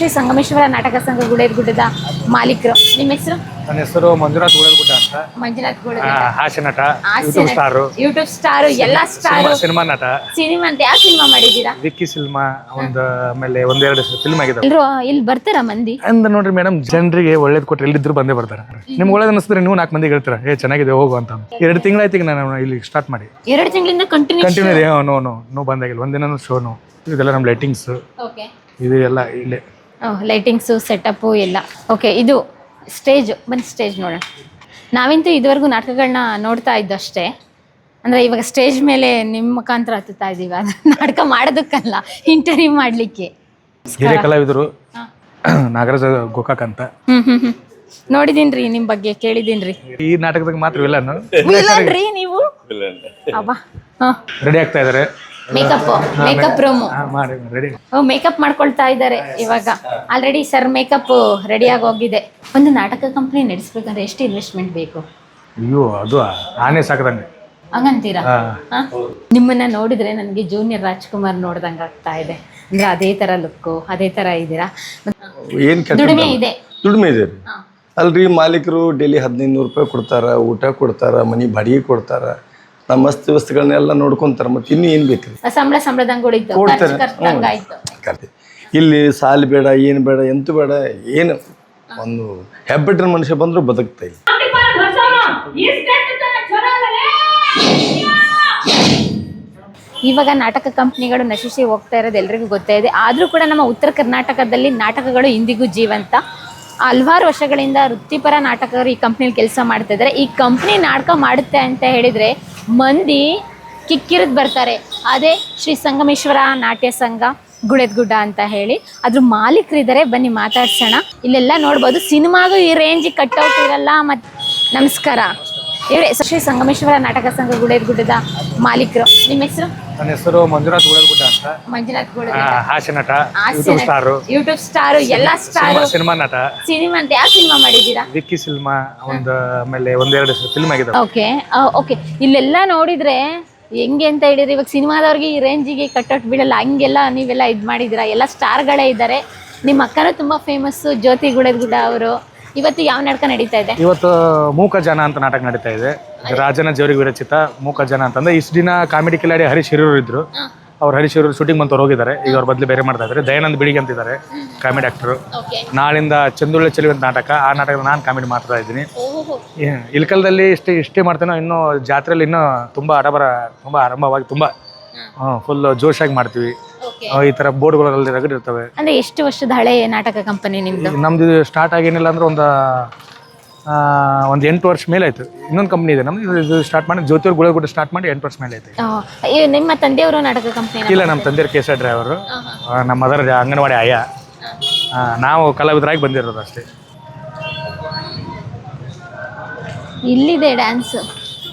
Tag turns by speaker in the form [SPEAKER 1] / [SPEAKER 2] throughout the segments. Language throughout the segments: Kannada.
[SPEAKER 1] ಶ್ರೀ ಸಂಗಮೇಶ್ವರ ನಾಟಕ ಸಂಘ ಗುಡೇದಗುಡ್ಡದ ಮಾಲೀಕರು. ನಿಮ್ಮ ಹೆಸರು?
[SPEAKER 2] ನನ್ನ ಹೆಸರು ಮಂಜುನಾಥ್ ಗುಡಲ್ಗುಡ್ಡ ಅಂತ.
[SPEAKER 1] ಮಂಜುನಾಥ್ ಗುಡ
[SPEAKER 2] ಹಾಸ್ಯ ನಟ ಯೂಟ್ಯೂಬ್ ಸ್ಟಾರ್.
[SPEAKER 1] ಯೂಟ್ಯೂಬ್ ಸ್ಟಾರ್ ಎಲ್ಲಾ ಸ್ಟಾರ್.
[SPEAKER 2] ಸಿನಿಮಾ ನಟ.
[SPEAKER 1] ಸಿನಿಮಾ ಅಂತ ಯಾವ ಸಿನಿಮಾ ಮಾಡಿದ್ದೀರಾ?
[SPEAKER 2] ವಿಕ್ಕಿ ಸಿನಿಮಾ ಒಂದು ಆಮೇಲೆ ಒಂದೆರಡು ಫಿಲ್ಮ್ ಆಗಿದೆ
[SPEAKER 1] ಎಲ್ರು ಇಲ್ಲಿ ಬರ್ತಾರ ಮಂದಿ?
[SPEAKER 2] ಅಂದ ನೋಡ್ರಿ ಮೇಡಮ್ ಜನರಿಗೆ ಒಳ್ಳೇದ್ ಕೊಟ್ರೆ ಎಲ್ಲಿದ್ರು ಬಂದೇ ಬರ್ತಾರೆ. ನಿಮ್ಗೆ ಒಳ್ಳೇದು ಅನಿಸಿದ್ರೆ ನೀವು ನಾಲ್ಕು ಮಂದಿ ಹೇಳ್ತೀರಾ ಏ ಚೆನ್ನಾಗಿದೆ ಹೋಗು ಅಂತ. ಎರಡು ತಿಂಗಳಾಯ್ತು ನಾನು ಇಲ್ಲಿ ಸ್ಟಾರ್ಟ್ ಮಾಡಿ.
[SPEAKER 1] ಎರಡು ತಿಂಗಳಿಂದ continue
[SPEAKER 2] continue no no no ಬಂದಾಗಿಲ್ಲ ಒಂದಿನ ಶೋ ನೋ ಇದೆಲ್ಲ ನಮ್ಮ ಲೈಟಿಂಗ್ಸ್ ಇದು ಎಲ್ಲ ಇಲ್ಲೇ.
[SPEAKER 1] ಲೈಟಿಂಗ್ಸು ಸೆಟಪ್ಪು ಎಲ್ಲ. ಓಕೆ ಇದು ಸ್ಟೇಜ್ ಬನ್ನಿ ಸ್ಟೇಜ್ ನೋಡೋಣ. ನಾವಂತೂ ಇದುವರೆಗೂ ನಾಟಕಗಳನ್ನ ನೋಡ್ತಾ ಇದ್ದು ಅಷ್ಟೇ ಅಂದರೆ ಇವಾಗ ಸ್ಟೇಜ್ ಮೇಲೆ ನಿಮ್ಮ ಮುಖಾಂತರ ಹತ್ತುತ್ತಾ ಇದ್ದೀವಿ ಅದು ನಾಟಕ ಮಾಡೋದಕ್ಕಲ್ಲ ಇಂಟರ್ವ್ಯೂ ಮಾಡಲಿಕ್ಕೆ.
[SPEAKER 2] ಹಿರಿಯ ಕಲಾವಿದರು ನಾಗರಾಜ ಗೋಕಾಕ್ ಅಂತ.
[SPEAKER 1] ನೋಡಿದೀನ್ರಿ ನಿಮ್ ಹ್ಞೂ ನೋಡಿದೀನಿ ರೀ ನಿಮ್ಮ ಬಗ್ಗೆ ಕೇಳಿದೀನಿ ರೀ
[SPEAKER 2] ಈ ನಾಟಕದಾಗ ಮಾತ್ರ ವಿಲನ್
[SPEAKER 1] ರೀ ನೀವು? ಅಬ್ಬಾ. ಹಾಂ.
[SPEAKER 2] ರೆಡಿ ಆಗ್ತಾ ಇದಾರೆ?
[SPEAKER 1] ಮೇಕಪ್ ಮೇಕಪ್ ರೂಮು ಮೇಕಪ್ ಮಾಡ್ಕೊಳ್ತಾ ಇದ್ದಾರೆ ಇವಾಗ. ಆಲ್ರೆಡಿ ಸರ್ ಮೇಕಪ್ ರೆಡಿಯಾಗಿ ಹೋಗಿದೆ. ಒಂದು ನಾಟಕ ಕಂಪ್ನಿ ನಡೆಸ್ಬೇಕಂದ್ರೆ ಎಷ್ಟು ಇನ್ವೆಸ್ಟ್ಮೆಂಟ್ ಬೇಕು?
[SPEAKER 2] ಅಯ್ಯೋ ಅದು ಆನೆ ಸಾಕದಂಗೆ.
[SPEAKER 1] ಹಂಗಂತೀರಾ? ನಿಮ್ಮನ್ನ ನೋಡಿದ್ರೆ ನನಗೆ ಜೂನಿಯರ್ ರಾಜ್ಕುಮಾರ್ ನೋಡ್ದಂಗೆ ಆಗ್ತಾ ಇದೆ. ಅಂದ್ರೆ ಅದೇ ತರ ಲುಕ್ಕು ಅದೇ ತರ ಇದ್ದೀರಾ?
[SPEAKER 3] ಏನ್
[SPEAKER 1] ದುಡಿಮೆ ಇದೆ.
[SPEAKER 3] ದುಡಿಮೆ ಇದೆ. ಅಲ್ರಿ ಮಾಲೀಕರು ಡೈಲಿ ಹದಿನೈದು ನೂರು ರೂಪಾಯಿ ಕೊಡ್ತಾರ ಊಟ ಕೊಡ್ತಾರ ಮನಿ ಬಾಡಿಗೆ ಕೊಡ್ತಾರ. ನಮ್ಮ ವಸ್ತು ವಸ್ತುಗಳನ್ನೆಲ್ಲ ನೋಡ್ಕೊಂತಾರ ಮತ್ತೆ ಇನ್ನೂ ಏನು ಬೇಕ್ರಿ
[SPEAKER 1] ಸಂಬಳ ಸಂಬಳದಂಗೆ ಆಯ್ತು.
[SPEAKER 3] ಇಲ್ಲಿ ಸಾಲ ಬೇಡ ಏನು ಬೇಡ ಎಂತೂ ಬೇಡ ಏನು? ಒಂದು ಹೆಬ್ಬೆಟ್ರ ಮನುಷ್ಯ ಬಂದರೂ ಬದುಕ್ತಾ ಇಲ್ಲ.
[SPEAKER 1] ಇವಾಗ ನಾಟಕ ಕಂಪ್ನಿಗಳು ನಶಿಸಿ ಹೋಗ್ತಾ ಇರೋದು ಎಲ್ರಿಗೂ ಗೊತ್ತೇ ಇದೆ. ಆದರೂ ಕೂಡ ನಮ್ಮ ಉತ್ತರ ಕರ್ನಾಟಕದಲ್ಲಿ ನಾಟಕಗಳು ಇಂದಿಗೂ ಜೀವಂತ. ಹಲ್ವಾರು ವರ್ಷಗಳಿಂದ ವೃತ್ತಿಪರ ನಾಟಕರು ಈ ಕಂಪ್ನಿಲಿ ಕೆಲಸ ಮಾಡ್ತಾ ಇದ್ದಾರೆ. ಈ ಕಂಪ್ನಿ ನಾಟಕ ಮಾಡುತ್ತೆ ಅಂತ ಹೇಳಿದರೆ ಮಂದಿ ಕಿಕ್ಕಿರಿದು ಬರ್ತಾರೆ. ಅದೇ ಶ್ರೀ ಸಂಗಮೇಶ್ವರ ನಾಟ್ಯ ಸಂಘ ಗುಡೆದ್ಗುಡ್ಡ ಅಂತ ಹೇಳಿ. ಅದ್ರ ಮಾಲೀಕರಿದ್ದಾರೆ ಬನ್ನಿ ಮಾತಾಡ್ಸೋಣ. ಇಲ್ಲೆಲ್ಲ ನೋಡ್ಬೋದು, ಸಿನಿಮಾಗೂ ಈ ರೇಂಜಿಗೆ ಕಟ್ಔಟ್ ಇರಲ್ಲ ಮತ್ತು ನಮಸ್ಕಾರ. ಇವರೇ ಶ್ರೀ ಸಂಗಮೇಶ್ವರ ನಾಟಕ ಸಂಘ ಗುಡೆದ್ಗುಡ್ಡದ ಮಾಲೀಕರು. ನಿಮ್ಮ ಹೆಸರು?
[SPEAKER 2] ನನ್ನ ಹೆಸರು ಮಂಜುನಾಥ್ ಗುಡಲ್ಗುಡ್ಡ ಅಂತ.
[SPEAKER 1] ಮಂಜುನಾಥ್ ಗುಡ
[SPEAKER 2] ಹಾಸ್ಯ ನಟ ಯೂಟ್ಯೂಬ್ ಸ್ಟಾರ್.
[SPEAKER 1] ಯೂಟ್ಯೂಬ್ ಸ್ಟಾರ್ ಎಲ್ಲಾ ಸ್ಟಾರ್.
[SPEAKER 2] ಸಿನಿಮಾ ನಟ.
[SPEAKER 1] ಸಿನಿಮಾ ಅಂತ ಯಾವ ಸಿನಿಮಾ ಮಾಡಿದ್ದೀರಾ?
[SPEAKER 2] ವಿಕ್ಕಿ ಸಿನಿಮಾ ಒಂದು ಆಮೇಲೆ ಒಂದೆರಡು ಫಿಲ್ಮ್ ಆಗಿದೆ
[SPEAKER 1] ಓಕೆ ಓಕೆ. ಇಲ್ಲೆಲ್ಲ ನೋಡಿದ್ರೆ ಹೆಂಗೆ ಅಂತ ಹೇಳಿದ್ರೆ ಇವಾಗ ಸಿನಿಮಾದವ್ರಿಗೆ ಈ ರೇಂಜಿಗೆ ಕಟ್ಔಟ್ ಬಿಡಲ್ಲ. ಹಂಗೆಲ್ಲ ನೀವೆಲ್ಲ ಇದು ಮಾಡಿದ್ದೀರಾ? ಎಲ್ಲ ಸ್ಟಾರ್ಗಳೇ ಇದ್ದಾರೆ. ನಿಮ್ಮ ಅಕ್ಕನೂ ತುಂಬ ಫೇಮಸ್ಸು ಜ್ಯೋತಿ ಗುಡದ್ಗುಡ್ಡ ಅವರು. ಇವತ್ತು ಯಾವ ನಾಟಕ ನಡೀತಾ ಇದೆ?
[SPEAKER 2] ಇವತ್ತು ಮೂಕ ಜನ ಅಂತ ನಾಟಕ ನಡೀತಾ ಇದೆ. ರಾಜನ ಜೋರಿಗೆ ವಿರಚಿತ ಮೂಕ ಜನ ಅಂತಂದ್ರೆ ಇಷ್ಟು ದಿನ ಕಾಮಿಡಿ ಕಿಲಾಡಿ ಹರೀಶ್ ಹಿರಿಯರು ಇದ್ರು. ಅವ್ರು ಹರೀಶ್ ಹಿರಿಯರು ಶೂಟಿಂಗ್ ಬಂತವ್ರು ಹೋಗಿದ್ದಾರೆ ಈಗ ಅವ್ರ ಬದಲು ಬೇರೆ ಮಾಡ್ತಾ ಇದ್ದಾರೆ ದಯಾನಂದ್ ಬಿಡಿಗೆ ಅಂತಿದ್ದಾರೆ ಕಾಮಿಡಿ ಆಕ್ಟರ್ ನಾಳಿಂದ ಚಂದುಳ್ಳಿ ಚೆಲುವೆ ಅಂತ ನಾಟಕ. ಆ ನಾಟಕದ ನಾನು ಕಾಮಿಡಿ ಮಾಡ್ತಾ ಇದ್ದೀನಿ. ಇಲ್ಕಲ್ದಲ್ಲಿ ಇಷ್ಟೇ ಇಷ್ಟೇ ಮಾಡ್ತೇನೋ ಇನ್ನೂ ಜಾತ್ರೆಯಲ್ಲಿ ಇನ್ನೂ ತುಂಬ ಅಡಬರ ತುಂಬ ಆರಂಭವಾಗಿ ತುಂಬ ಫುಲ್ ಜೋಶಾಗಿ ಮಾಡ್ತೀವಿ. ಆ, ಈ ತರ ಬೋರ್ಡ್ಗಳಲ್ಲಿ ರಗಡ್ ಇರ್ತವೆ.
[SPEAKER 1] ಅಂದ್ರೆ ಎಷ್ಟು ವರ್ಷದ ಹಳೆ ನಾಟಕ ಕಂಪನಿ ನಿಮ್ದು?
[SPEAKER 2] ನಮ್ದು ಸ್ಟಾರ್ಟ್ ಆಗೇನಿಲ್ಲ ಅಂದ್ರೆ ಒಂದು ಒಂದು ಎಂಟು ವರ್ಷ ಮೇಲೆ ಆಯ್ತು. ಇನ್ನೊಂದು ಕಂಪ್ನಿ ಇದೆ ನಮ್ದು. ಇದು ಸ್ಟಾರ್ಟ್ ಮಾಡಿ ಜ್ಯೋತಿರ್ ಗುಳಗುಡ್ಡ ಸ್ಟಾರ್ಟ್ ಮಾಡಿ ಎಂಟು ವರ್ಷ ಮೇಲೆ ಆಯ್ತು.
[SPEAKER 1] ಆ, ಈ ನಿಮ್ಮ ತಂದೆಯವರು ನಾಟಕ ಕಂಪನಿ
[SPEAKER 2] ಇಲ್ಲ ನಮ್ಮ ತಂದೆಯವ್ರ ಕೇಸ ಡ್ರೈವರು ನಮ್ಮ ಮದರ್ ಅಂಗನವಾಡಿ ಆಯ. ಆ, ನಾವು ಕಲಾವಿದರಾಗಿ ಬಂದಿರೋದು ಅಷ್ಟೇ.
[SPEAKER 1] ಇಲ್ಲಿದೆ ಡ್ಯಾನ್ಸ್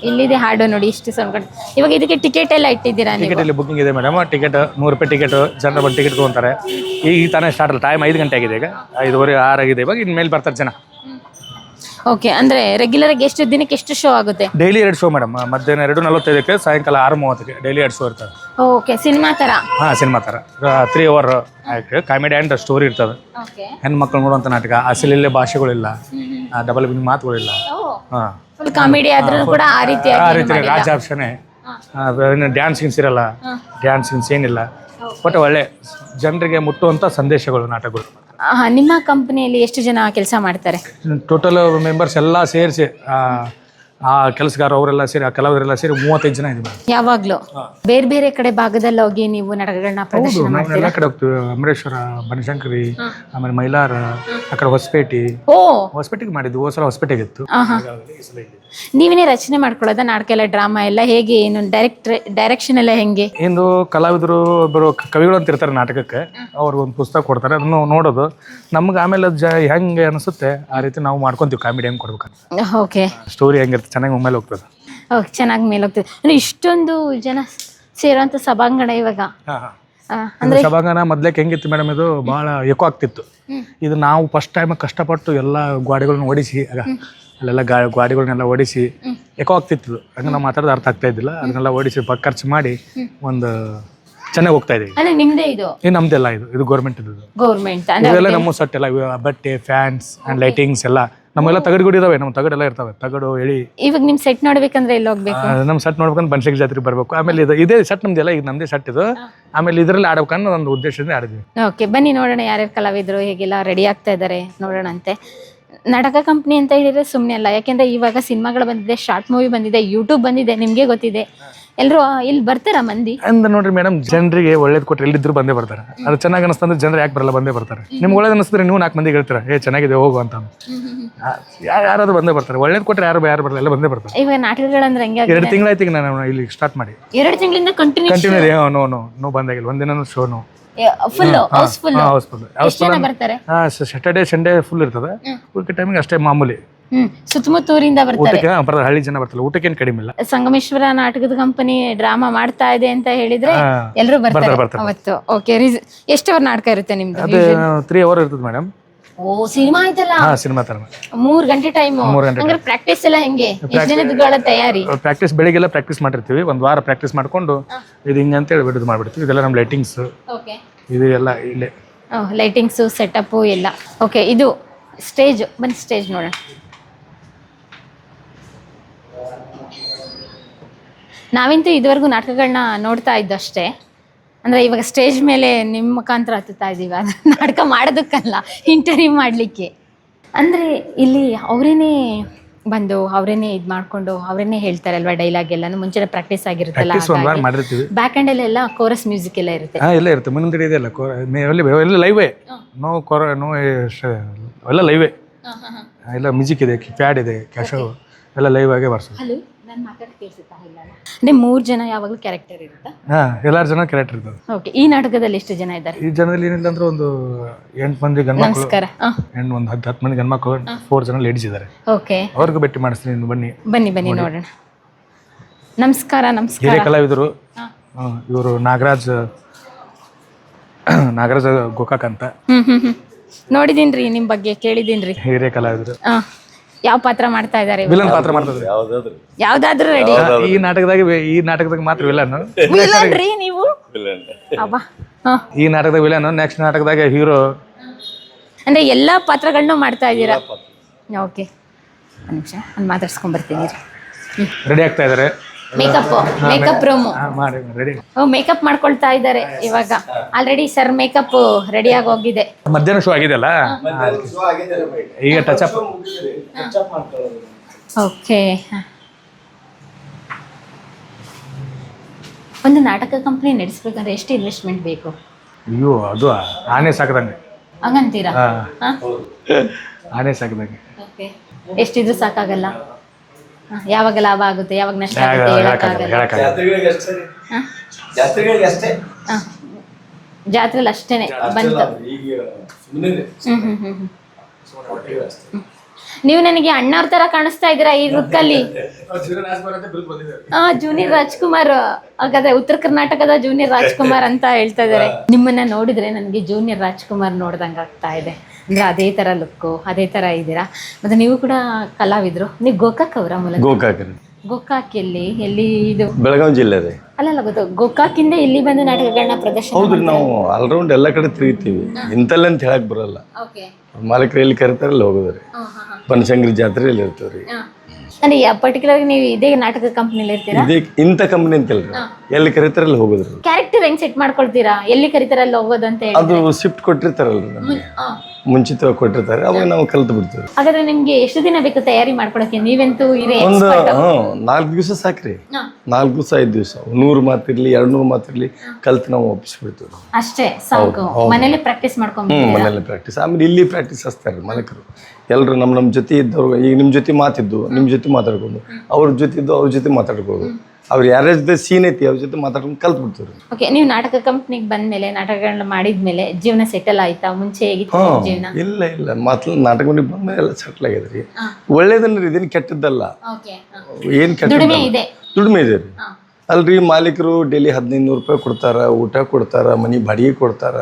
[SPEAKER 1] ಇಲ್ಲಿದೆ ಹಾಡು ನೋಡಿ ಇಷ್ಟು ಸೌಂಡ್ ಇವಾಗ ಇದಕ್ಕೆ ಟಿಕೆಟ್ ಎಲ್ಲ ಇಟ್ಟಿದ್ದೀರಾ ನೀವು?
[SPEAKER 2] ಟಿಕೆಟ್ ಇಲ್ಲಿ ಬುಕಿಂಗ್ ಇದೆ ಮೇಡಮ್ ಟಿಕೆಟ್ ನೂರು ರೂಪಾಯಿ ಟಿಕೆಟ್ ಜನರ ಬಂದು ಟಿಕೆಟ್ ತೊಗೊಂತಾರೆ. ಈಗ ಈ ತಾನೇ ಸ್ಟಾರ್ಟ್ ಅಲ್ಲ ಟೈಮ್ ಐದು ಗಂಟೆ ಆಗಿದೆ ಈಗ. ಐದುವರೆ ಆರು ಆಗಿದೆ ಇವಾಗ ಇನ್ಮೇಲೆ ಮೇಲೆ ಬರ್ತಾರೆ ಜನ.
[SPEAKER 1] ಓಕೆ ಅಂದ್ರೆ ರೆಗ್ಯುಲರ್ ಆಗಿ ಎಷ್ಟು ದಿನಕ್ಕೆ ಎಷ್ಟು ಶೋ ಆಗುತ್ತೆ?
[SPEAKER 2] ಡೈಲಿ ಎರಡು ಶೋ ಮೇಡಮ್ ಮಧ್ಯಾಹ್ನ ಎರಡು ನಲವತ್ತೈದಕ್ಕೆ ಸಾಯಂಕಾಲ ಆರು ಮೂವತ್ತಕ್ಕೆ ಡೈಲಿ ಎರಡು ಶೋ ಇರ್ತದೆ.
[SPEAKER 1] ಓಕೆ ಸಿನಿಮಾ ತರ?
[SPEAKER 2] ಹಾ ಸಿನಿಮಾ ಥರ three hour comedy and story ಇರ್ತದೆ.
[SPEAKER 1] ಓಕೆ
[SPEAKER 2] ಹೆಣ್ಮಕ್ಳು ನೋಡುವಂಥ ನಾಟಕ ಅಸಲಿಲ್ಲೇ ಭಾಷೆಗಳಿಲ್ಲ ಡಬಲ್ ಬಿನ್ ಮಾತುಗಳಿಲ್ಲ. ಹಾ.
[SPEAKER 1] ಫುಲ್ ಕಾಮಿಡಿ ಆದ್ರೂ ಕೂಡ ಆ ರೀತಿ
[SPEAKER 2] ಆ ರೀತಿ ರಾಜಾಪ್ಷನೆ ಡ್ಯಾನ್ಸ್ ಸೀನ್ಸ್ ಇರಲ್ಲ. ಡ್ಯಾನ್ಸ್ ಸೀನ್ಸ್ ಏನಿಲ್ಲ. ಬಟ್ ಒಳ್ಳೆ ಜನರಿಗೆ ಮುಟ್ಟುವಂಥ ಸಂದೇಶಗಳು ನಾಟಕಗಳು.
[SPEAKER 1] ನಿಮ್ಮ ಕಂಪನಿಯಲ್ಲಿ ಎಷ್ಟು ಜನ ಕೆಲಸ ಮಾಡ್ತಾರೆ?
[SPEAKER 2] ಟೋಟಲ್ ಮೆಂಬರ್ಸ್ ಎಲ್ಲ ಸೇರಿಸಿ ಆ ಕೆಲಸಗಾರ ಅವರೆಲ್ಲ ಸೇರಿ ಆ ಕೆಲವರೆಲ್ಲ ಸೇರಿ ಮೂವತ್ತೈದು ಜನ ಇದೆ
[SPEAKER 1] ಯಾವಾಗ್ಲೂ? ಬೇರೆ ಬೇರೆ ಕಡೆ ಭಾಗದಲ್ಲಿ ಹೋಗಿ ನೀವು ನಾಟಕಗಳನ್ನ ಪ್ರದರ್ಶನ
[SPEAKER 2] ನಾವು
[SPEAKER 1] ಮಾಡ್ತೀರಾ?
[SPEAKER 2] ಎಲ್ಲ ಕಡೆ ಹೋಗ್ತೀವಿ. ಅಮರೇಶ್ವರ ಬನಶಂಕರಿ ಆಮೇಲೆ ಮೈಲಾರ ಆ ಕಡೆ ಹೊಸಪೇಟೆ.
[SPEAKER 1] ಓ!
[SPEAKER 2] ಹೊಸಪೇಟೆಗೆ ಮಾಡಿದ್ವಿ ಹೋದ ಸಲ ಹೊಸಪೇಟೆಗೆ ಇತ್ತು.
[SPEAKER 1] ಆಹಾ. ನೀವೇನೇ ರಚನೆ ಮಾಡ್ಕೊಳ್ಳೋದ ನಾಟಕ ಎಲ್ಲ ಡ್ರಾಮಾ ಎಲ್ಲ ಹೇಗೆ ಏನು ಡೈರೆಕ್ಟ್ ಡೈರೆಕ್ಷನ್ ಎಲ್ಲ ಹೆಂಗೆ?
[SPEAKER 2] ಇಂದು ಕಲಾವಿದರು ಒಬ್ಬರು ಕ- ಕವಿಗಳು ಅಂತ ಇರ್ತಾರೆ ನಾಟಕಕ್ಕೆ ಅವ್ರಿಗೆ ಒಂದು ಪುಸ್ತಕ ಕೊಡ್ತಾರೆ ಅದನ್ನು ನೋಡೋದು. ನಮ್ಗೆ ಆಮೇಲೆ ಅದು ಜ ಹೆಂಗೆ ಅನಿಸುತ್ತೆ ಆ ರೀತಿ ನಾವು ಮಾಡ್ಕೊಂತೀವಿ ಕಾಮಿಡಿ ಹೆಂಗೆ ಕೊಡ್ಬೇಕಂತ
[SPEAKER 1] ಓಕೆ.
[SPEAKER 2] ಸ್ಟೋರಿ ಹೆಂಗಿರುತ್ತೆ ಚೆನ್ನಾಗಿ ಒಮ್ಮೆಲೆ ಹೋಗ್ತದೆ.
[SPEAKER 1] ಓಕೆ ಚೆನ್ನಾಗಿ ಮೇಲೆ ಹೋಗ್ತದೆ. ಅಂದ್ರೆ ಇಷ್ಟೊಂದು ಜನ ಸೇರುವಂತ ಸಭಾಂಗಣ ಇವಾಗ. ಆ,
[SPEAKER 2] ಅಂದ್ರೆ ಸಭಾಂಗಣ ಮೊದ್ಲೇಕ್ ಹೆಂಗಿತ್ತು ಮೇಡಮ್ ಇದು? ಬಹಳ ಎಕೋ ಆಗ್ತಿತ್ತು. ಇದು ನಾವು ಫಸ್ಟ್ ಟೈಮ್ ಕಷ್ಟಪಟ್ಟು ಎಲ್ಲ ಗಾಡಿಗಳನ್ನ ಓಡಿಸಿ ಆಗ ಅಲ್ಲೆಲ್ಲ ಗಾ ಗಾಡಿಗಳನ್ನೆಲ್ಲ ಓಡಿಸಿ ಎಕೋ ಆಗ್ತಿತ್ತು. ಹಂಗೆ ನಾವು ಮಾತಾಡೋದು ಅರ್ಥ ಆಗ್ತಾ ಇದ್ದಿಲ್ಲ. ಅದನ್ನೆಲ್ಲ ಓಡಿಸಿ ಬ ಖರ್ಚು ಮಾಡಿ ಒಂದು ಚೆನ್ನಾಗಿ ಹೋಗ್ತಾ ಇದೆ ಈಗ.
[SPEAKER 1] ಅಂದ್ರೆ ನಿಮ್ದೇ ಇದು?
[SPEAKER 2] ಇದು ನಮ್ದೆಲ್ಲ ಇದು. ಇದು ಗೌರ್ಮೆಂಟ್ ಇದು
[SPEAKER 1] ಗೌರ್ಮೆಂಟ್
[SPEAKER 2] ಇವೆಲ್ಲ ನಮ್ಮ ಸೆಟ್ ಎಲ್ಲ ಇವು. ಬಟ್ಟೆ ಫ್ಯಾನ್ಸ್ ಅಂಡ್ ಲೈಟಿಂಗ್ಸ್ ಎಲ್ಲ. ನಮ್ಮೆಲ್ಲ ತಗಡುಗಳು ಇದಾವೆ. ನಮ್ಮ ತಗಡೆಲ್ಲ ಇರ್ತಾವೆ. ತಗಡು ಹೇಳಿ
[SPEAKER 1] ಇವಾಗ ನಿಮ್ ಸೆಟ್ ನೋಡ್ಬೇಕಂದ್ರೆ ಇಲ್ಲಿ ಹೋಗ್ಬೇಕು?
[SPEAKER 2] ಆ, ನಮ್ಮ ಸೆಟ್ ನೋಡ್ಬೇಕಂದ್ರೆ ಬನ್ಶೆಕ್ ಜಾತ್ರೆ ಬರಬೇಕು. ಆಮೇಲೆ ಇದು ಇದೇ ಸೆಟ್ ನಮ್ದೆಲ್ಲ. ಈಗ ನಮ್ದೇ ಸೆಟ್ ಇದು. ಆಮೇಲೆ ಇದರಲ್ಲಿ ಆಡ್ಬೇಕನ್ನೋ ಒಂದು ಉದ್ದೇಶದಿಂದ ಆಡಿದ್ವಿ.
[SPEAKER 1] ಓಕೆ ಬನ್ನಿ ನೋಡೋಣ ಯಾರ್ಯಾರು ಕಲಾವಿದ್ರು ಹೇಗೆಲ್ಲ ರೆಡಿ ಆಗ್ತಾ ಇದ್ದಾರೆ ನೋಡೋಣಂತೆ. ನಾಟಕ ಕಂಪ್ನಿ ಅಂತ ಹೇಳಿದ್ರೆ ಸುಮ್ಮನೆ ಅಲ್ಲ. ಯಾಕೆಂದ್ರೆ ಇವಾಗ ಸಿನಿಮಾಗಳು ಬಂದಿದೆ ಶಾರ್ಟ್ ಮೂವಿ ಬಂದಿದೆ ಯೂಟ್ಯೂಬ್ ಬಂದಿದೆ ನಿಮಗೆ ಗೊತ್ತಿದೆ. ಎಲ್ಲರೂ ಇಲ್ಲಿ ಬರ್ತಾರಾ ಮಂದಿ?
[SPEAKER 2] ಅಂದ್ರೆ ನೋಡ್ರಿ ಮೇಡಮ್ ಜನರಿಗೆ ಒಳ್ಳೇದು ಕೊಟ್ಟರೆ ಎಲ್ಲಿದ್ರು ಬಂದೇ ಬರ್ತಾರೆ. ಅದು ಚೆನ್ನಾಗಿ ಅನಿಸ್ತಂದ್ರೆ ಜನರು ಯಾಕೆ ಬರಲ್ಲ ಬಂದೇ ಬರ್ತಾರೆ. ನಿಮ್ಗೆ ಒಳ್ಳೇದು ಅನಿಸಿದ್ರೆ ನೀವು ನಾಲ್ಕು ಮಂದಿ ಹೇಳ್ತೀರಾ ಏ ಚೆನ್ನಾಗಿದೆ ಹೋಗು ಅಂತ. ಯಾರು ಯಾರಾದ್ರೂ ಬಂದೇ ಬರ್ತಾರೆ. ಒಳ್ಳೇದು ಕೊಟ್ಟರೆ ಯಾರು ಯಾರು ಬರಲ್ಲ ಎಲ್ಲ ಬಂದೇ ಬರ್ತಾರೆ.
[SPEAKER 1] ಇವಾಗ ನಾಟಕಗಳಂದ್ರೆ ಹೆಂಗೆ?
[SPEAKER 2] ಎರಡು ತಿಂಗಳಾಯ್ತು ಈಗ ನಾನು ಇಲ್ಲಿ ಸ್ಟಾರ್ಟ್ ಮಾಡಿ.
[SPEAKER 1] ಎರಡು ತಿಂಗಳಿಂದ continue
[SPEAKER 2] continue no no no ಬಂದಾಗಿಲ್ಲ. ಒಂದಿನ ಶೋನು
[SPEAKER 1] ಫುಲ್ ಹೌಸ್ಫುಲ್
[SPEAKER 2] ಹೌಸ್ಫುಲ್
[SPEAKER 1] ಬರ್ತಾರೆ?
[SPEAKER 2] ಸ್ಯಾಟರ್ಡೆ ಸಂಡೇ ಫುಲ್ ಇರ್ತದೆ. ಉಳಿಕೆ ಟೈಮಿಗೆ ಅಷ್ಟೇ ಮಾಮೂಲಿ.
[SPEAKER 1] ಸುತ್ತಮುತ್ತ ಊರಿಂದ ಬರ್ತಾರೆ.
[SPEAKER 2] ಊಟಕ್ಕೆ ಬರ್ತಾರೆ ಹಳ್ಳಿ ಜನ ಬರ್ತಾರೆ. ಊಟಕ್ಕೇನು ಕಡಿಮೆ ಇಲ್ಲ.
[SPEAKER 1] ಸಂಗಮೇಶ್ವರ ನಾಟಕದ ಕಂಪನಿ ಡ್ರಾಮಾ ಮಾಡ್ತಾ ಇದೆ ಅಂತ ಹೇಳಿದ್ರೆ. ಎಲ್ಲರೂ ಬರ್ತಾರೆ. ಅವತ್ತು. ಓಕೆ ಎಷ್ಟು ಅವರ್ ನಾಟಕ ಇರುತ್ತೆ ನಿಮ್ದು
[SPEAKER 2] ಅದು ತ್ರೀ ಅವರ್ ಇರ್ತದೆ ಮೇಡಮ್
[SPEAKER 1] ಓ ಸಿನಿಮಾ ಆಯ್ತಲ್ಲ
[SPEAKER 2] ಹಾಂ ಸಿನಿಮಾ ತರ
[SPEAKER 1] ಮೂರ್ ಗಂಟೆ ಟೈಮ್
[SPEAKER 2] ಮೂರ್ ಗಂಟೆ
[SPEAKER 1] ಹಂಗಾರೆ ಪ್ರಾಕ್ಟೀಸ್ ಎಲ್ಲ ಹೆಂಗೆ? ಎಷ್ಟು ದಿನಗಳ ತಯಾರಿ?
[SPEAKER 2] ಪ್ರಾಕ್ಟೀಸ್ ಬೆಳಿಗ್ಗೆಲ್ಲ ಪ್ರಾಕ್ಟೀಸ್ ಮಾಡಿರ್ತೀವಿ. ಒಂದ್ ವಾರ ಪ್ರಾಕ್ಟೀಸ್ ಮಾಡ್ಕೊಂಡು ಇದು ಹಿಂಗೆ ಅಂತೇಳಿ ಬಿಡೋದು ಮಾಡ್ಬಿಡ್ತೀವಿ. ಇದೆಲ್ಲ ನಮ್ ಲೈಟಿಂಗ್ಸ್
[SPEAKER 1] ಓಕೆ
[SPEAKER 2] ಇದು ಎಲ್ಲ ಇಲ್ಲೇ.
[SPEAKER 1] ಲೈಟಿಂಗ್ಸ್ ಸೆಟಪ್ ಎಲ್ಲ. ಓಕೆ ಇದು ಸ್ಟೇಜ್ ಬನ್ನಿ ಸ್ಟೇಜ್ ನೋಡೋಣ. ನಾವಂತೂ ಇದುವರೆಗೂ ನಾಟಕಗಳನ್ನ ನೋಡ್ತಾ ಇದ್ದು ಅಷ್ಟೇ ಅಂದರೆ ಇವಾಗ ಸ್ಟೇಜ್ ಮೇಲೆ ನಿಮ್ಮ ಮುಖಾಂತರ ಹತ್ತುತ್ತಾ ಇದೀವ. ಅದು ನಾಟಕ ಮಾಡೋದಕ್ಕಲ್ಲ ಇಂಟರ್ವ್ಯೂ ಮಾಡಲಿಕ್ಕೆ. ಅಂದ್ರೆ ಇಲ್ಲಿ ಅವರೇನೆ ಬಂದು ಅವರೇನೆ ಇದು ಮಾಡ್ಕೊಂಡು ಅವರೇನೆ ಹೇಳ್ತಾರೆ ಅಲ್ವಾ ಡೈಲಾಗ್ ಎಲ್ಲ ಮುಂಚೆ ಪ್ರಾಕ್ಟೀಸ್ ಆಗಿರುತ್ತಲ್ಲ
[SPEAKER 2] ಬ್ಯಾಕ್ ಹ್ಯಾಂಡ್ ಅಲ್ಲಿ ಮಾಡಿರ್ತೀವಿ.
[SPEAKER 1] ಬ್ಯಾಕ್ ಹ್ಯಾಂಡಲ್ಲೆಲ್ಲ ಕೋರಸ್ ಮ್ಯೂಸಿಕ್ ಎಲ್ಲ ಇರುತ್ತೆ.
[SPEAKER 2] ಹಾಂ ಎಲ್ಲ ಇರುತ್ತೆ. ಮುಂದೆ ಇದೆಯಲ್ಲ ಕೋ ಮೇ- ಎಲ್ಲ ಎಲ್ಲ ಲೈವೇ ನೋ ಕೊರ ನೋ ಎಲ್ಲ ಲೈವೇ ಎಲ್ಲ ಮ್ಯೂಸಿಕ್ ಇದೆ ಪ್ಯಾಡ್ ಇದೆ ಕ್ಯಾಶೋ ಎಲ್ಲ ಲೈವ್ ಆಗೇ ಬರ್ಸೋದು.
[SPEAKER 1] ಹಲೋ ನಾನು ಮಾತಾಡ್ ಕೇಳಿಸುತ್ತಾ ಇಲ್ಲ ಅಂದರೆ ಮೂರು ಜನ ಯಾವಾಗಲೂ ಕ್ಯಾರೆಕ್ಟರ್ ಇರುತ್ತಾ?
[SPEAKER 2] ಹಾಂ ಎಲ್ಲಾರು ಜನ ಕ್ಯಾರೆಕ್ಟರ್ ಇರ್ತದೆ.
[SPEAKER 1] ಓಕೆ ಈ ನಾಟಕದಲ್ಲಿ ಎಷ್ಟು ಜನ ಇದ್ದಾರೆ?
[SPEAKER 2] ಈ ಜನದಲ್ಲಿ ಏನಿಲ್ಲ ಅಂದ್ರೆ ಒಂದು ಎಂಟು ಮಂದಿ ಗಂಡ್ಮಕ್ಳು
[SPEAKER 1] ನಮಸ್ಕಾರ. ಹಾಂ
[SPEAKER 2] ಹೆಣ್ಣು ಒಂದು ಹತ್ತು ಹತ್ತು ಮಂದಿ ಗಂಡ್ಮಕ್ಳು ಫೋರ್ ಜನ ಲೇಡೀಸ್ ಇದ್ದಾರೆ
[SPEAKER 1] ಓಕೆ
[SPEAKER 2] ಅವ್ರಿಗೂ ಭೇಟಿ ಮಾಡಿಸ್ತೀನಿ ಇನ್ನು ಬನ್ನಿ.
[SPEAKER 1] ಬನ್ನಿ ಬನ್ನಿ ನೋಡೋಣ. ನಮಸ್ಕಾರ ನಮಸ್ಕಾರ.
[SPEAKER 2] ಹಿರಿಯ ಕಲಾವಿದರು ಇವರು ನಾಗರಾಜ್ ನಾಗರಾಜ್ ಗೋಕಾಕ್ ಅಂತ.
[SPEAKER 1] ಹ್ಮ್ ಹ್ಮ್ ಹ್ಮ್. ನೋಡಿದೀನ್ರಿ ನಿಮ್ ಬಗ್ಗೆ ಕೇಳಿದೀನ್ರಿ.
[SPEAKER 2] ಹಿರಿಯ ಕಲಾವಿದರು.
[SPEAKER 1] ಆ, ಯಾವ ಪಾತ್ರ ಮಾಡ್ತಾ ಇದ್ದಾರೆ
[SPEAKER 2] ವಿಲನ್ ಪಾತ್ರ ಮಾಡ್ತಿದ್ರು
[SPEAKER 1] ಯಾವ್ದಾದ್ರು. ರೆಡಿ
[SPEAKER 2] ಈ ನಾಟಕದಾಗ ಈ ನಾಟಕದಾಗ ಮಾತ್ರ ವಿಲನ್
[SPEAKER 1] ವಿಲನ್ ರೀ ನೀವು? ಅಬ್ಬಾ. ಹಾ.
[SPEAKER 2] ಈ ನಾಟಕದಾಗ ವಿಲನ್ ನೆಕ್ಸ್ಟ್ ನಾಟಕದಾಗ ಹೀರೋ
[SPEAKER 1] ಅಂದ್ರೆ ಎಲ್ಲಾ ಪಾತ್ರಗಳನ್ನೂ ಮಾಡ್ತಾ ಇದ್ದೀರಾ? ಓಕೆ. ಒಂದು ನಿಮಿಷ ನಾನು ಮಾತಾಡ್ಸ್ಕೊಂಡ್ ಬರ್ತೀನಿ.
[SPEAKER 2] ರೆಡಿ ಆಗ್ತಾ ಇದಾರೆ
[SPEAKER 1] ಮೇಕಪ್ ಮೇಕಪ್ ರೂಮು
[SPEAKER 2] ಹಾ, ಮಾಡಿ ರೆಡಿ
[SPEAKER 1] ಮೇಕಪ್ ಮಾಡ್ಕೊಳ್ತಾ ಇದ್ದಾರೆ ಇವಾಗ. ಆಲ್ರೆಡಿ ಸರ್ ಮೇಕಪ್ ರೆಡಿ ಆಗಿ ಹೋಗಿದೆ.
[SPEAKER 2] ಮಧ್ಯಾಹ್ನ ಶೋ ಆಗಿದೆ ಈಗ ಟಚ್ ಅಪ್
[SPEAKER 1] ಓಕೆ ಒಂದು ನಾಟಕ ಕಂಪನಿ ನಡೆಸ್ಬೇಕಂದ್ರೆ ಎಷ್ಟು ಇನ್ವೆಸ್ಟ್ಮೆಂಟ್ ಬೇಕು?
[SPEAKER 2] ಅಯ್ಯೋ ಅದು ಆನೆ ಸಾಕದಂಗೆ.
[SPEAKER 1] ಹಂಗಂತೀರಾ?
[SPEAKER 2] ಆನೆ ಸಾಕದಂಗೆ.
[SPEAKER 1] ಓಕೆ ಎಷ್ಟಿದ್ರು ಸಾಕಾಗಲ್ಲ. ಯಾವಾಗ ಲಾಭ ಆಗುತ್ತೆ ಯಾವಾಗ ನಷ್ಟ ಆಗುತ್ತೆ
[SPEAKER 2] ಹೇಳಕ್ಕಾಗಲ್ಲ
[SPEAKER 1] ಜಾತ್ರೆಗಳಿಗೆ
[SPEAKER 2] ಅಷ್ಟೇ
[SPEAKER 1] ಹಾ?
[SPEAKER 3] ಜಾತ್ರೆಗಳಿಗೆ ಅಷ್ಟೇ?
[SPEAKER 1] ಹಾ. ಜಾತ್ರೆಲಿ ಅಷ್ಟೇನೆ ಬಂತು. ಹ್ಮ್ ಹ್ಮ್ ಹ್ಮ್ ಹ್ಮ್. ಹ್ಮ್. ನೀವು ನನಗೆ ಅಣ್ಣವ್ರ ತರ ಕಾಣಿಸ್ತಾ ಇದ್ದೀರಾ ಈ ಲುಕ್ಕಲ್ಲಿ ಆ ಜೂನಿಯರ್ ರಾಜ್ಕುಮಾರ್ ಹಾಗಾದ್ರೆ ಉತ್ತರ ಕರ್ನಾಟಕದ ಜೂನಿಯರ್ ರಾಜ್ಕುಮಾರ್ ಅಂತ ಹೇಳ್ತಾ ಇದಾರೆ ನಿಮ್ಮನ್ನ ನೋಡಿದ್ರೆ ನನಗೆ ಜೂನಿಯರ್ ರಾಜ್ಕುಮಾರ್ ನೋಡ್ದಂಗ ಆಗ್ತಾ ಇದೆ. ಅಂದ್ರೆ ಅದೇ ತರ ಲುಕ್ಕು ಅದೇ ತರ ಇದ್ದೀರಾ? ಮತ್ತೆ ನೀವು ಕೂಡ ಕಲಾವಿದ್ರು. ನೀವು ಗೋಕಾಕ್ ಅವರ ಮೂಲಕ?
[SPEAKER 3] ಗೋಕಾಕ್.
[SPEAKER 1] ಗೋಕಾಕ್ ಎಲ್ಲಿ ಎಲ್ಲಿ ಇದು?
[SPEAKER 3] ಬೆಳಗಾವಿ ಜಿಲ್ಲೆ ಅಲ್ಲ
[SPEAKER 1] ಅಲ್ಲಲ್ಲ ಗೊತ್ತು. ಗೋಕಾಕಿಂದ ಇಲ್ಲಿ ಬಂದು ನಾಟಕಗಳನ್ನ ಪ್ರದರ್ಶನ
[SPEAKER 3] ಹೌದ್ರಿ ನಾವು ಆಲ್ರೌಂಡ್ ಎಲ್ಲ ಕಡೆ ತಿರುಗಿತೀವಿ. ಇಂತಲ್ಲ ಅಂತ ಹೇಳಕ್ ಬರಲ್ಲ. ಮಾಲೀಕರು ಎಲ್ಲಿ ಕರೀತಾರೆ ಅಲ್ಲಿ ಹೋಗೋದ್ರಿ. ಬನಶಂಕರಿ ಜಾತ್ರೆಯಲ್ಲಿ ಇರ್ತೀವ್ರಿ.
[SPEAKER 1] ಅಂದ್ರೆ ಪರ್ಟಿಕ್ಯುಲರ್ ನೀವು ಇದೇ ನಾಟಕ ಕಂಪ್ನಿಲಿ ಇರ್ತೀರಾ?
[SPEAKER 3] ಇದೇ ಇಂಥ ಕಂಪ್ನಿ ಅಂತಲ್ರಿ ಎಲ್ಲಿ ಕರೀತಾರೆ ಅಲ್ಲಿ ಹೋಗೋದ್ರಿ.
[SPEAKER 1] ಕ್ಯಾರೆಕ್ಟರ್ ಹೆಂಗ್ ಸೆಟ್ ಮಾಡ್ಕೊಳ್ತೀರಾ? ಎಲ್ಲಿ ಕರೀತಾರ ಅಲ್ಲಿ ಹೋಗೋದು ಅಂತ ಹೇಳಿ.
[SPEAKER 3] ಅದು ಶಿಫ್ಟ್ ಕೊಟ್ಟಿರ್ತಾರಲ್ಲ ನಮಗೆ. ಮುಂಚಿತವಾಗಿ ಕೊಟ್ಟಿರ್ತಾರೆ ಅವಾಗ ನಾವು ಕಲ್ತು ಬಿಡ್ತೀವಿ.
[SPEAKER 1] ಹಾಗಾದ್ರೆ ನಿಮ್ಗೆ ಎಷ್ಟು ದಿನ ಬೇಕು ತಯಾರಿ ಮಾಡ್ಕೊಳಕ್ಕೆ? ನೀವಂತೂ ಇರೇ
[SPEAKER 3] ಒಂದು ಹಾ ನಾಲ್ಕು ದಿವಸ ಸಾಕ್ರಿ. ನಾಲ್ಕು ದಿವಸ ಐದು ದಿವಸ. ನೂರು ಮಾತಿರ್ಲಿ ಎರಡು ನೂರು ಮಾತಿರ್ಲಿ ಕಲ್ತು ನಾವು ಒಪ್ಪಿಸ್ಬಿಡ್ತೀವಿ
[SPEAKER 1] ಅಷ್ಟೇ ಸಾಕು. ಮನೇಲಿ ಪ್ರಾಕ್ಟೀಸ್ ಮಾಡ್ಕೊಂಡು
[SPEAKER 3] ಮನೇಲಿ ಪ್ರಾಕ್ಟೀಸ್ ಆಮೇಲೆ ಇಲ್ಲಿ ಪ್ರಾಕ್ಟೀಸ್ ಹಚ್ತಾರೆ ಮಾಲೀಕರು. ಎಲ್ಲರೂ ನಮ್ಮ ನಮ್ಮ ಜೊತೆ ಇದ್ದವ್ರು ಈಗ ನಿಮ್ಮ ಜೊತೆ ಮಾತಿದ್ದು ನಿಮ್ಮ ಜೊತೆ ಮಾತಾಡ್ಕೊಂಡು ಅವ್ರ ಜೊತೆ ಇದ್ದು ಅವ್ರ ಜೊತೆ ಮಾತಾಡ್ಬೋದು ಅವ್ರು ಯಾರ ಜೊತೆ ಸೀನ್ ಐತಿ ಅವ್ರ ಜೊತೆ ಮಾತಾಡ್ಕೊಂಡು ಕಲ್ತು ಬಿಡ್ತೀವಿ
[SPEAKER 1] ಓಕೆ ನೀವು ನಾಟಕ ಕಂಪ್ನಿಗೆ ಬಂದ್ಮೇಲೆ ನಾಟಕಗಳನ್ನ ಮಾಡಿದ್ಮೇಲೆ ಜೀವನ ಸೆಟಲ್ ಆಯ್ತಾ? ಮುಂಚೆ ಹೇಗಿತ್ತು ಜೀವನ?
[SPEAKER 3] ಇಲ್ಲ ಇಲ್ಲ. ಮೊದ್ಲು ನಾಟಕ ಮನೆಗೆ ಬಂದ ಎಲ್ಲ ಸೆಟ್ಲ್ ಆಗಿದೆ ರೀ ಒಳ್ಳೇದನ್ನ ಇದೇನು ಕೆಟ್ಟದ್ದಲ್ಲ.
[SPEAKER 1] ಓಕೆ
[SPEAKER 3] ಏನು ಕೆಟ್ಟ
[SPEAKER 1] ದುಡಿಮೆ ಇದೆ.
[SPEAKER 3] ದುಡಿಮೆ ಇದೆ ರೀ. ಅಲ್ರಿ ಮಾಲೀಕರು ಡೈಲಿ ಹದಿನೈದು ನೂರು ರೂಪಾಯಿ ಕೊಡ್ತಾರ ಊಟ ಕೊಡ್ತಾರ ಮನಿ ಬಾಡಿಗೆ ಕೊಡ್ತಾರ.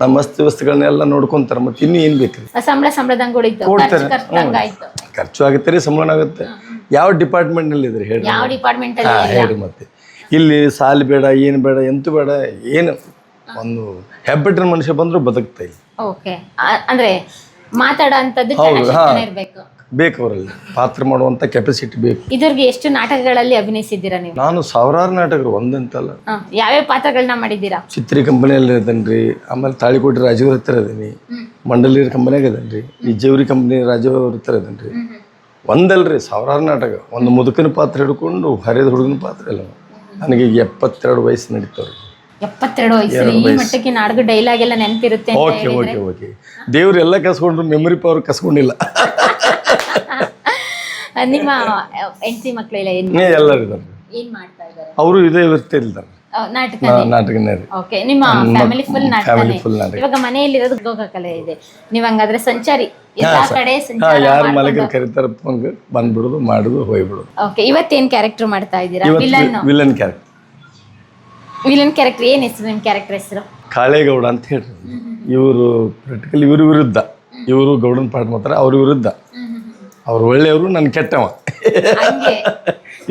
[SPEAKER 3] ನಮ್ಮ ಅಸ್ತಿ ವಸ್ತುಗಳನ್ನೆಲ್ಲ ನೋಡ್ಕೊಂತಾರ ಮತ್ತೆ ಇನ್ನೂ ಏನು ಬೇಕು ರೀ
[SPEAKER 1] ಸಂಬಳ ಸಂಬಳದಂಗ್ ಉಳಿತು. ಖರ್ಚು ಆಯ್ತು.
[SPEAKER 3] ಖರ್ಚು ಆಗುತ್ತೆ ರೀ ಸಂಬಳ ಆಗುತ್ತೆ. ಯಾವ ಡಿಪಾರ್ಟ್ಮೆಂಟ್ನಲ್ಲಿ ಇದ್ರಿ? ಹೇಳಿ
[SPEAKER 1] ಯಾವ ಡಿಪಾರ್ಟ್ಮೆಂಟ್
[SPEAKER 3] ಹಾ ಹೇಳಿ ಮತ್ತೆ. ಇಲ್ಲಿ ಸಾಲ್ ಬೇಡ ಏನು ಬೇಡ ಎಂತೂ ಬೇಡ ಏನು? ಒಂದು ಹೆಬ್ಬೆಟ್ಟಿನ ಮನುಷ್ಯ ಬಂದ್ರು ಬದುಕ್ತಾ ಇಲ್ಲ.
[SPEAKER 1] ಓಕೆ ಅಂದ್ರೆ ಮಾತಾಡೋ
[SPEAKER 3] ಹೌದು, ಹಾ.
[SPEAKER 1] ಇರಬೇಕು.
[SPEAKER 3] ಬೇಕು ಅವರಲ್ಲಿ. ಪಾತ್ರ ಮಾಡುವಂಥ ಕೆಪಾಸಿಟಿ ಬೇಕು.
[SPEAKER 1] ಇದ್ರಿಗೆ ಎಷ್ಟು ನಾಟಕಗಳಲ್ಲಿ ಅಭಿನಯಿಸಿದ್ದೀರಾ ನೀವು?
[SPEAKER 3] ನಾನು ಸಾವಿರಾರು ನಾಟಕರು ಒಂದಂತಲ್ಲ.
[SPEAKER 1] ಹ, ಯಾವ್ಯಾವ ಪಾತ್ರಗಳನ್ನ ಮಾಡಿದ್ದೀರಾ?
[SPEAKER 3] ಚಿತ್ರಿ ಕಂಪನಿಯಲ್ಲಿ ಇದ್ದೇನೆ ರೀ ಆಮೇಲೆ ತಾಳಿಕೋಟೆ ರಾಜೀವ್ ಹತ್ತಿರ ಇದೀನಿ ಮಂಡಲಿ ಕಂಪನಿಯಾಗ ಇದ್ದೇನೆ ರೀ ಈ ಜೇವ್ರಿ ಕಂಪನಿ ರಾಜೀವ್ ಅವ್ರ ಹತ್ತಿರ ಇದ್ದೇನೆ ರೀ ಒಂದಲ್ರಿ ಸಾವಿರಾರು ನಾಟಕ. ಒಂದು ಮುದುಕನ ಪಾತ್ರ ಹಿಡ್ಕೊಂಡು ಹರಿದ ಹುಡುಗನ ಪಾತ್ರ ಇಲ್ಲ ನನಗೆ ಎಪ್ಪತ್ತೆರಡು ವಯಸ್ಸು ನಡೀತಾವ್ರಿ.
[SPEAKER 1] ಎಪ್ಪತ್ತೆರಡು ವಯಸ್ಸಲ್ಲಿ ಈ ಮಟ್ಟಕ್ಕೆ ನಾಟಕ ಡೈಲಾಗ್ ಎಲ್ಲ ನೆನಪಿರುತ್ತೆ
[SPEAKER 3] ಓಕೆ ಓಕೆ ಓಕೆ. ದೇವ್ರು ಎಲ್ಲ ಕಸ್ಕೊಂಡ್ರು ಮೆಮೊರಿ ಪವರ್ ಕಸ್ಕೊಂಡಿಲ್ಲ.
[SPEAKER 1] ನಿಮ್ಮ ಹೆಂಡತಿ ಮಕ್ಕಳೆಲ್ಲ
[SPEAKER 3] ಎಲ್ಲರೂ ಇದ್ದಾರೆ
[SPEAKER 1] ಏನ್ ಮಾಡ್ತಾ ಇದ್ದಾರೆ?
[SPEAKER 3] ಅವರು ಇದೇ
[SPEAKER 1] ನಾಟಕ
[SPEAKER 3] ನಾಟಕನೇ.
[SPEAKER 1] ಓಕೆ ನಿಮ್ಮ ಫ್ಯಾಮಿಲಿ ಫುಲ್ ನಾಟಕನೇ. ಇವಾಗ ಮನೆಯಲ್ಲಿರೋದು ಗೋಗ ಕಲೆ ಇದೆ. ನೀವ್ ಹಂಗಾದ್ರೆ ಸಂಚಾರಿ ಎಲ್ಲಾ ಕಡೆ ಸಂಚಾರ
[SPEAKER 3] ಯಾರು ಮಾಲೀಕರು ಕರೀತಾರೆ ಹಂಗೆ ಬಂದ್ಬಿಡೋದು ಮಾಡೋದು ಹೋಗ್ಬಿಡೋದು.
[SPEAKER 1] ಓಕೆ ಇವತ್ತೇನ್ ಕ್ಯಾರೆಕ್ಟರ್ ಮಾಡ್ತಾ ಇದ್ದೀರಾ? Villain
[SPEAKER 3] villain character
[SPEAKER 1] villain character ಏನ್ ಹೆಸರು ನಿಮ್ ಕ್ಯಾರೆಕ್ಟರ್ ಹೆಸರು?
[SPEAKER 3] ಕಾಳೇಗೌಡ ಅಂತ ಹೇಳಿ ಇವರು ಪ್ರಾಕ್ಟಿಕಲ್ ಇವ್ರ ವಿರುದ್ಧ. ಇವರು ಗೌಡನ್ ಪಾಠ ಮಾಡ್ತಾರೆ ಅವ್ರ ವಿರುದ್ಧ. ಅವ್ರು ಒಳ್ಳೆಯವರು ನನ್ನ ಕೆಟ್ಟವ.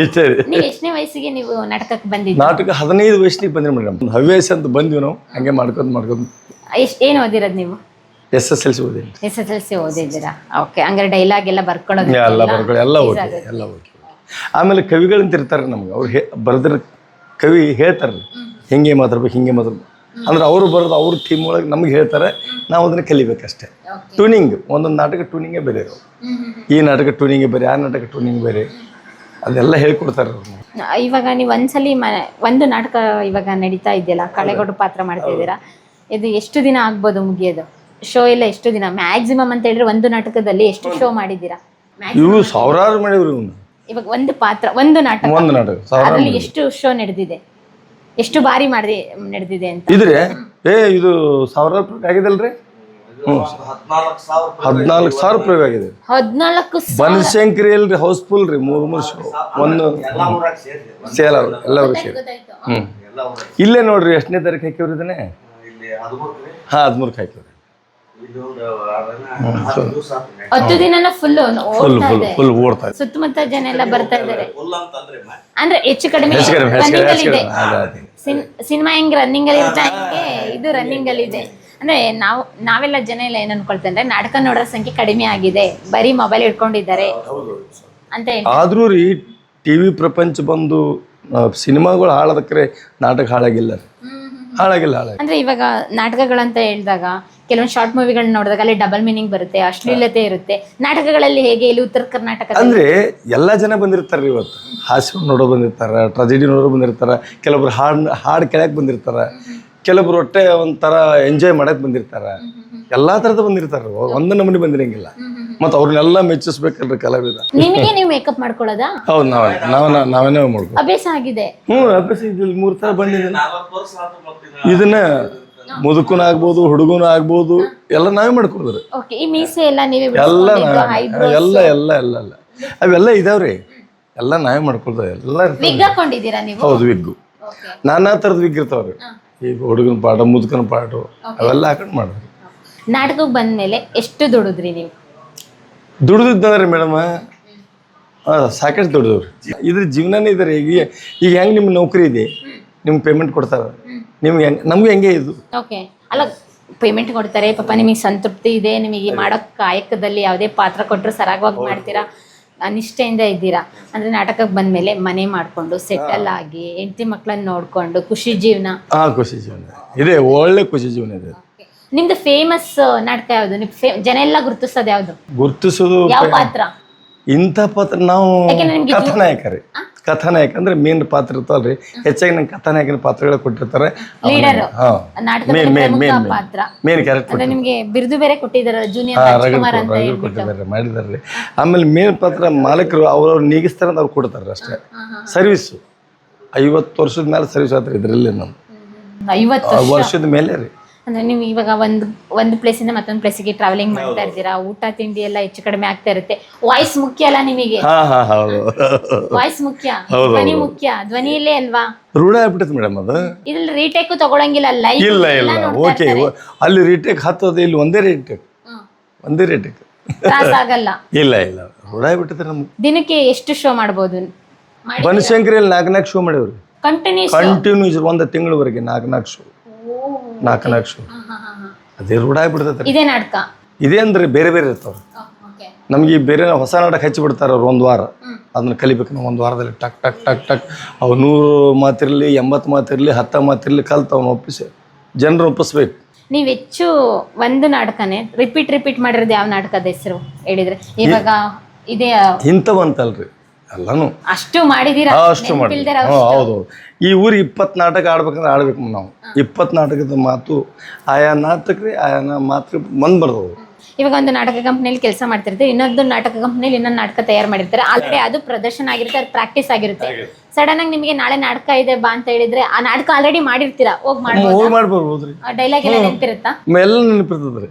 [SPEAKER 3] ಇಷ್ಟೇ ರೀ
[SPEAKER 1] ನೀವ್ ಎಷ್ಟನೇ ವಯಸ್ಸಿಗೆ ನೀವು ನಾಟಕಕ್ಕೆ ಬಂದಿದ್ದು?
[SPEAKER 3] ನಾಟಕ ಹದಿನೈದು ವಯಸ್ಸಿಗೆ ಬಂದ್ರಿ ಮೇಡಮ್. ಹವ್ಯಾಸ ಅಂತ ಬಂದ್ವಿ ನಾವು. ಹಂಗೆ ಮಾಡ್ಕೊಂಡು ಮಾಡ್ಕೊಂಡು
[SPEAKER 1] ಎಷ್ಟು ಏನ್ ಓದಿರೋದು ನೀವು?
[SPEAKER 3] ಎಸ್ ಎಸ್ ಎಲ್ ಸಿ ಓದಿ
[SPEAKER 1] ಎಸ್ ಎಸ್ ಎಲ್ ಸಿ ಓದಿದ್ದೀರಾ? ಓಕೆ ಹಂಗಾರೆ ಡೈಲಾಗ್ ಎಲ್ಲ ಬರ್ಕೊಳ್ಳೋದು
[SPEAKER 3] ಎಲ್ಲ ಬರ್ಕೊಳ್ಳಿ ಎಲ್ಲ ಓಕೆ ಎಲ್ಲ ಆಮೇಲೆ ಕವಿಗಳಂತ ಇರ್ತಾರೆ ನಮ್ಗೆ. ಅವ್ರು ಹೇ ಬರೆದ್ರ ಕವಿ ಹೇಳ್ತಾರೆ ಹಿಂಗೆ ಮಾತಾಡ್ಬೇಕು ಹಿಂಗೆ ಮಾತಾಡ್ಬೇಕು. ಅಂದ್ರೆ ಅವರು ಬರೋದು ಅವ್ರ ಥೀಮ್ ಒಳಗೆ ನಮ್ಗೆ ಹೇಳ್ತಾರೆ ನಾವು ಅದನ್ನು ಕಲಿಬೇಕಷ್ಟೇ. ಟ್ಯೂನಿಂಗ್ ಒಂದೊಂದು ನಾಟಕ ಟ್ಯೂನಿಂಗೇ ಬೇರೆ ಇರೋದು. ಈ ನಾಟಕ ಟ್ಯೂನಿಂಗೇ ಬೇರೆ ಆ ನಾಟಕ ಟ್ಯೂನಿಂಗ್ ಬೇರೆ. ಅದೆಲ್ಲ ಹೇಳ್ಕೊಡ್ತಾರೆ
[SPEAKER 1] ಇವಾಗ ನೀವು ಒಂದ್ಸಲಿ ಮನೆ ಒಂದು ನಾಟಕ ಇವಾಗ ನಡೀತಾ ಇದೆಯಲ್ಲ? ಕಳೆಗೊಡು ಪಾತ್ರ ಮಾಡ್ತಾ ಇದ್ದೀರಾ? ಇದು ಎಷ್ಟು ದಿನ ಆಗ್ಬೋದು ಮುಗಿಯೋದು? ಶೋ ಎಲ್ಲ ಎಷ್ಟು ದಿನ? ಮ್ಯಾಕ್ಸಿಮಮ್ ಅಂತ ಹೇಳಿದ್ರೆ ಒಂದು ನಾಟಕದಲ್ಲಿ ಎಷ್ಟು ಶೋ ಮಾಡಿದ್ದೀರಾ?
[SPEAKER 3] ಇವು ಸಾವಿರಾರು ಮಾಡಿವ್ರಿ
[SPEAKER 1] ಇವಾಗ ಒಂದು ಪಾತ್ರ ಒಂದು ನಾಟಕ.
[SPEAKER 3] ಒಂದು ನಾಟಕ
[SPEAKER 1] ಅದರಲ್ಲಿ ಎಷ್ಟು ಶೋ ನಡೆದಿದೆ? ಎಷ್ಟು ಬಾರಿ ಮಾಡಿದೆ ನಡೆದಿದೆ ಅಂತ?
[SPEAKER 3] ಇದ್ರೆ ಏ ಇದು ಸಾವಿರಾರು ಆಗಿದೆ ಆಗಿದಲ್ರಿ? ಹದಿನಾಲ್ಕು ಸಾವಿರ ರೂಪಾಯಿ ಆಗಿದೆ.
[SPEAKER 1] ಹದಿನಾಲ್ಕು
[SPEAKER 3] ಬನಶಂಕರಿ ಅಲ್ರಿ ಹೌಸ್ಫುಲ್ ರೀ ಮೂರು ಮೂರು ಶೋ ಒಂದು ಸೇಲ್ ಅವ್ರು ಎಲ್ಲರೂ ಸೇರಿ ಹ್ಞೂ ಇಲ್ಲೇ ನೋಡ್ರಿ ಎಷ್ಟನೇ ತಾರೀಕು ಹಾಕಿವ್ರಿ ಇದನ್ನೇ? ಹಾಂ ಹದಿಮೂರಕ್ಕೆ ಹಾಕಿವ್ರಿ.
[SPEAKER 1] ಹತ್ತು ದಿನನ ಫುಲ್
[SPEAKER 3] ಫುಲ್ ಫುಲ್ ಫುಲ್ ಓಡ್ತಾ ಇದೆ.
[SPEAKER 1] ಸುತ್ತಮುತ್ತ ಜನ ಎಲ್ಲ ಬರ್ತಾ ಇದ್ದಾರೆ. ಅಂದ್ರೆ ಹೆಚ್ಚು ಕಡಿಮೆ ರನ್ನಿಂಗ್ ಅಲ್ಲಿ ಇದೆ. ಸಿನಿಮಾ ಹೆಂಗ್ ರನ್ನಿಂಗ್ ಅಲ್ಲಿ ಇರುತ್ತೆ ಇದು ರನ್ನಿಂಗ್ ಅಲ್ಲಿ ಇದೆ. ಅಂದ್ರೆ ನಾವು ನಾವೆಲ್ಲ ಜನ ಎಲ್ಲ ಏನ್ ಅನ್ಕೊಳ್ತೇವೆ ಅಂದ್ರೆ ನಾಟಕ ನೋಡೋ ಸಂಖ್ಯೆ ಕಡಿಮೆ ಆಗಿದೆ. ಬರೀ ಮೊಬೈಲ್ ಇಟ್ಕೊಂಡಿದ್ದಾರೆ ಅಂತ ಹೇಳಿ
[SPEAKER 3] ಆದ್ರೂ ರೀ ಟಿವಿ ಪ್ರಪಂಚ ಬಂದು ಸಿನಿಮಾಗಳು ಹಾಳದಕ್ರೆ ನಾಟಕ. ಹಾಳಾಗಿಲ್ಲ ಹಾಳಾಗಿಲ್ಲ
[SPEAKER 1] ಅಂದ್ರೆ ಇವಾಗ ನಾಟಕಗಳಂತ ಹೇಳಿದಾಗ ಕೆಲವೊಂದು ಶಾರ್ಟ್ ಮೂವಿಗಳನ್ನ ನೋಡಿದಾಗ ಅಲ್ಲಿ ಡಬಲ್ ಮೀನಿಂಗ್ ಬರುತ್ತೆ ಅಶ್ಲೀಲತೆ ಇರುತ್ತೆ. ನಾಟಕಗಳಲ್ಲಿ ಹೇಗೆ ಇಲ್ಲಿ ಉತ್ತರ ಕರ್ನಾಟಕ
[SPEAKER 3] ಅಂದ್ರೆ ಎಲ್ಲ ಜನ ಬಂದಿರ್ತಾರೆ ಇವತ್ತು. ಹಾಸ್ಯ ನೋಡೋ ಬಂದಿರ್ತಾರ ಟ್ರಾಜಿಡಿ ನೋಡೋ ಬಂದಿರ್ತಾರ ಕೆಲವೊಬ್ರು ಹಾಡ್ ಹಾಡ್ ಕೆಳಕ್ ಬಂದಿರ್ತಾರ. ಕೆಲವೊಬ್ರು ಹೊಟ್ಟೆ ಒಂಥರ ಎಂಜಾಯ್ ಮಾಡಕ್ ಬಂದಿರ್ತಾರ. ಎಲ್ಲಾ ತರದ ಬಂದಿರ್ತಾರ ಒಂದು ನಮೂನಿ ಬಂದಿರಂಗಿಲ್ಲ. ಮತ್ತೆ ಅವ್ರನ್ನೆಲ್ಲ ಮೆಚ್ಚಿಸ್ಬೇಕಲ್ರಿ ಕಲಾವಿದ.
[SPEAKER 1] ನಿಮಗೆ ನೀವು ಮೇಕಪ್ ಮಾಡ್ಕೊಳ್ಳೋದಾ?
[SPEAKER 3] ಹೌದು ನಾವೇ ನಾವ ನಾವೇನೇ ಮಾಡ್ಕೊ
[SPEAKER 1] ಅಭ್ಯಾಸ ಆಗಿದೆ.
[SPEAKER 3] ಹ್ಞೂ ಅಭ್ಯಾಸ ಇಲ್ಲಿ ಮೂರು ಥರ ಬಂದಿದೆ. ಇದನ್ನ ಮುದುಕನ ಆಗ್ಬೋದು ಹುಡುಗನ ಆಗ್ಬೋದು ಎಲ್ಲ ನಾವೇ ಮಾಡ್ಕೊಳ್ರಿ
[SPEAKER 1] ಓಕೆ ಈ ಮೀಸೆ ಎಲ್ಲ ನೀವೇ
[SPEAKER 3] ಎಲ್ಲ ನಾವೇ ಎಲ್ಲ ಎಲ್ಲ ಎಲ್ಲ ಎಲ್ಲ. ಅವೆಲ್ಲ ಇದಾವ್ರಿ. ಎಲ್ಲ ನಾವೇ ಮಾಡ್ಕೊಳ್ತೇವೆ ಎಲ್ಲ
[SPEAKER 1] ವಿಗ್ ಹಾಕೊಂಡಿದ್ದೀರಾ ನೀವು?
[SPEAKER 3] ಹೌದು ವಿಗ್ಗು
[SPEAKER 1] ಓಕೆ
[SPEAKER 3] ನಾನಾ ಥರದ ವಿಗ್ ಇರ್ತಾವ್ರಿ. ಈಗ ಹುಡುಗನ ಪಾಠ ಮುದುಕನ ಪಾಠ ಅವೆಲ್ಲ ಹಾಕೊಂಡು ಮಾಡಿದ್ರಿ
[SPEAKER 1] ನಾಟಕಕ್ಕೆ ಬಂದ್ಮೇಲೆ ಎಷ್ಟು ದುಡಿದ್ರಿ ನೀವು?
[SPEAKER 3] ದುಡಿದ್ರಿ ಮೇಡಮ್ ಸಾಕಷ್ಟು ದುಡಿದ್ರಿ ಇದ್ರ ಜೀವನನೇ ಇದ್ರಿ ಈಗ ಈಗ ಹೆಂಗೆ ನಿಮ್ಮ ನೌಕರಿ ಇದೆ? ನಿಮ್ಗೆ ಪೇಮೆಂಟ್ ಕೊಡ್ತಾರೆ? ನಿಮ್ಗೆ ಹೆಂಗೆ ನಮ್ಗೆ ಹೆಂಗೆ ಇದು?
[SPEAKER 1] ಓಕೆ ಅಲ್ಲ ಪೇಮೆಂಟ್ ಕೊಡ್ತಾರೆ. ಪಾಪ ನಿಮಗೆ ಸಂತೃಪ್ತಿ ಇದೆ. ನಿಮಗೆ ಮಾಡೋ ಕಾಯಕದಲ್ಲಿ ಯಾವುದೇ ಪಾತ್ರ ಕೊಟ್ಟರು ಸರಾಗವಾಗಿ ಮಾಡ್ತೀರಾ? ನಿಷ್ಠೆಯಿಂದ ಇದ್ದೀರಾ? ಅಂದ್ರೆ ನಾಟಕಕ್ಕೆ ಬಂದ್ಮೇಲೆ ಮನೆ ಮಾಡ್ಕೊಂಡು ಸೆಟಲ್ ಆಗಿ ಹೆಂಡತಿ ಮಕ್ಕಳನ್ನ ನೋಡ್ಕೊಂಡು ಖುಷಿ ಜೀವನ?
[SPEAKER 3] ಖುಷಿ ಜೀವನ. ಇದೆ ಒಳ್ಳೆ ಖುಷಿ ಜೀವನ ಇದೆ.
[SPEAKER 1] ನಿಮ್ದು ಫೇಮಸ್ ನಾಟಕ ಯಾವ್ದು? ಫೇ- ಜನ ಎಲ್ಲ ಗುರುತಿಸೋದು ಯಾವ್ದು?
[SPEAKER 3] ಗುರ್ತಿಸೋದು
[SPEAKER 1] ಯಾವ ಪಾತ್ರ?
[SPEAKER 3] ಇಂಥ ಪಾತ್ರ ನಾವು
[SPEAKER 1] ಯಾಕೆಂದ್ರೆ ನಿಮ್ಗೆ
[SPEAKER 3] ಕಥಾನಾಯಕ ಅಂದ್ರೆ ಮೇನ್ ಪಾತ್ರ ಇರ್ತಾವಲ್ರಿ ಹೆಚ್ಚಾಗಿ ನಂಗೆ ಕಥಾನಾಯಕನ ಪಾತ್ರಗಳ ಕೊಟ್ಟಿರ್ತಾರೆ.
[SPEAKER 1] Leader
[SPEAKER 3] main main main main character
[SPEAKER 1] ನಿಮ್ಗೆ ಬಿರುದು ಬೇರೆ ಕೊಟ್ಟಿದ್ದಾರೆ ಜೂನಿಯರ್
[SPEAKER 3] ರಗಡ್ ಕೊಟ್ಟಿದ್ದಾರೆ ಮಾಡಿದಾರೆ ಆಮೇಲೆ ಮೇನ್ ಪಾತ್ರ ಮಾಲೀಕರು ಅವ್ರವ್ರು ನೀಗಿಸ್ತಾರೆ ಅಂತ ಅವ್ರು ಕೊಡ್ತಾರೆ ಅಷ್ಟೇ. ಸರ್ವಿಸ್ ಐವತ್ತು ವರ್ಷದ ಮೇಲೆ ಸರ್ವಿಸ್ ಆತ್ರಿ ಇದರಲ್ಲಿ ನಮ್ಮ
[SPEAKER 1] ಐವತ್ತು
[SPEAKER 3] ವರ್ಷದ ಮೇಲೆ ರೀ
[SPEAKER 1] ಅಂದ್ರೆ ನೀವು ಇವಾಗ ಒಂದು ಒಂದು ಪ್ಲೇಸಿಂದ ಮತ್ತೊಂದು ಪ್ಲೇಸಿಗೆ ಟ್ರಾವೆಲಿಂಗ್ ಮಾಡ್ತಾ ಇರ್ತೀರಾ? ಊಟ ತಿಂಡಿ ಎಲ್ಲ ಹೆಚ್ಚು ಕಡಿಮೆ ಆಗ್ತಾ ಇರುತ್ತೆ. ವಾಯ್ಸ್ ಮುಖ್ಯ ಅಲ್ಲ ನಿಮಗೆ?
[SPEAKER 3] ಹಾ ಹಾ ಹೌದು.
[SPEAKER 1] ವಾಯ್ಸ್ ಮುಖ್ಯ?
[SPEAKER 3] ಹೌದು,
[SPEAKER 1] ಧ್ವನಿ ಮುಖ್ಯ? ಧ್ವನಿಯಲ್ಲೇ ಅಲ್ವಾ?
[SPEAKER 3] ರೂಢ ಆಗ್ಬಿಟ್ಟೈತೆ ಮೇಡಮ್ ಅದು.
[SPEAKER 1] ಇಲ್ಲಿ ರೀಟೇಕ್ ತಗೊಳಂಗಿಲ್ಲ ಲೈವ್
[SPEAKER 3] ಇಲ್ಲ ಇಲ್ಲ. ಓಕೆ ಅಲ್ಲಿ ರೀಟೇಕ್ ಹತ್ತೋದು ಇಲ್ಲಿ ಒಂದೇ ರೀಟೇಕ್ ಒಂದೇ ರೀಟೇಕ್
[SPEAKER 1] ತ್ರಾಸ ಆಗಲ್ಲ.
[SPEAKER 3] ಇಲ್ಲ ಇಲ್ಲ. ರೂಢ ಆಗ್ಬಿಟ್ಟೈತೆ ನಮ್ಗೆ.
[SPEAKER 1] ದಿನಕ್ಕೆ ಎಷ್ಟು ಶೋ ಮಾಡ್ಬೋದು? ಮಾಡಿ
[SPEAKER 3] ಬನಶಂಕರಿಯಲ್ಲಿ ನಾಲ್ಕು ನಾಲ್ಕು ಶೋ ಮಾಡೇವ್ರಿ
[SPEAKER 1] ಕಂಟಿನ್ಯೂಸ್
[SPEAKER 3] ಕಂಟಿನ್ಯೂಸ್ ಒಂದು ತಿಂಗಳವರೆಗೆ ನಾಲ್ಕು ನಾಲ್ಕು ಶೋ ನಾಲ್ಕು ನಾಲ್ಕು ಶೋ. ಅದೇ ರೂಢ ಆಗ್ಬಿಡ್ತೈತೆ
[SPEAKER 1] ಇದೇ ನಾಟಕ?
[SPEAKER 3] ಇದೇ ಅಂದ್ರೆ ಬೇರೆ ಬೇರೆ ಇರ್ತಾವ್ರಿ.
[SPEAKER 1] ಓಕೆ.
[SPEAKER 3] ನಮ್ಗೆ ಈ ಬೇರೆ ಹೊಸ ನಾಟಕ ಹಚ್ಚಿ ಬಿಡ್ತಾರೆ ಅವ್ರು ಒಂದು ವಾರ. ಅದನ್ನ ಕಲಿಬೇಕು ನಾವು ಒಂದು ವಾರದಲ್ಲಿ ಟಕ್ ಟಕ್ ಟಕ್ ಟಕ್. ಅವು ನೂರು ಮಾತಿರಲಿ ಎಂಬತ್ತು ಮಾತಿರಲಿ ಹತ್ತ ಮಾತಿರಲಿ ಕಲ್ತು ಅವ್ನು ಒಪ್ಪಿಸಿ. ಜನರು ಒಪ್ಪಿಸ್ಬೇಕು.
[SPEAKER 1] ನೀವು ಹೆಚ್ಚು ಒಂದು ನಾಟಕನೇ ರಿಪೀಟ್ ರಿಪೀಟ್ ಮಾಡಿರೋದು ಯಾವ ನಾಟಕದ ಹೆಸರು ಹೇಳಿದ್ರೆ? ಇವಾಗ ಇದೇ
[SPEAKER 3] ಇಂಥವಂತಲ್ರಿ. ಎಲ್ಲಾನು
[SPEAKER 1] ಅಷ್ಟು ಮಾಡಿದೀರಾ?
[SPEAKER 3] ಅಷ್ಟು ಮಾಡಿ ಹೌದು ಈ ಊರಿಗೆ ಇಪ್ಪತ್ತು ನಾಟಕ ಆಡ್ಬೇಕಂದ್ರೆ ಆಡ್ಬೇಕು ನಾವು. ಇಪ್ಪತ್ತು ನಾಟಕದ ಮಾತು ಆಯಾ ನಾಟಕ ರೀ ಆಯಾ ನಾ ಮಾತು ಬಂದ್ ಬರ್ದವು.
[SPEAKER 1] ಇವಾಗ ಒಂದು ನಾಟಕ ಕಂಪ್ನಿಯಲ್ಲಿ ಕೆಲಸ ಮಾಡ್ತಿರ್ತೀವಿ ಇನ್ನೊಂದು ನಾಟಕ ಕಂಪ್ನಿಯಲ್ಲಿ ಇನ್ನೊಂದು ನಾಟಕ ತಯಾರು ಮಾಡಿರ್ತಾರೆ. ಆಲ್ರೆಡಿ ಅದು ಪ್ರದರ್ಶನ ಆಗಿರುತ್ತೆ ಅದು ಪ್ರಾಕ್ಟೀಸ್ ಆಗಿರುತ್ತೆ. ಸಡನ್ ಆಗಿ ನಿಮಗೆ ನಾಳೆ ನಾಟಕ ಇದೆ ಬಾ ಅಂತ ಹೇಳಿದ್ರೆ ಆ ನಾಟಕ ಆಲ್ರೆಡಿ ಮಾಡಿರ್ತೀರಾ? ಹೋಗ್
[SPEAKER 3] ಹೋಗಿ ಆ
[SPEAKER 1] ಡೈಲಾಗ್ ಎಲ್ಲ ನೆನಪಿರುತ್ತಾ?
[SPEAKER 3] ಎಲ್ಲ ನೆನಪಿರ್ತದ್ರಿ.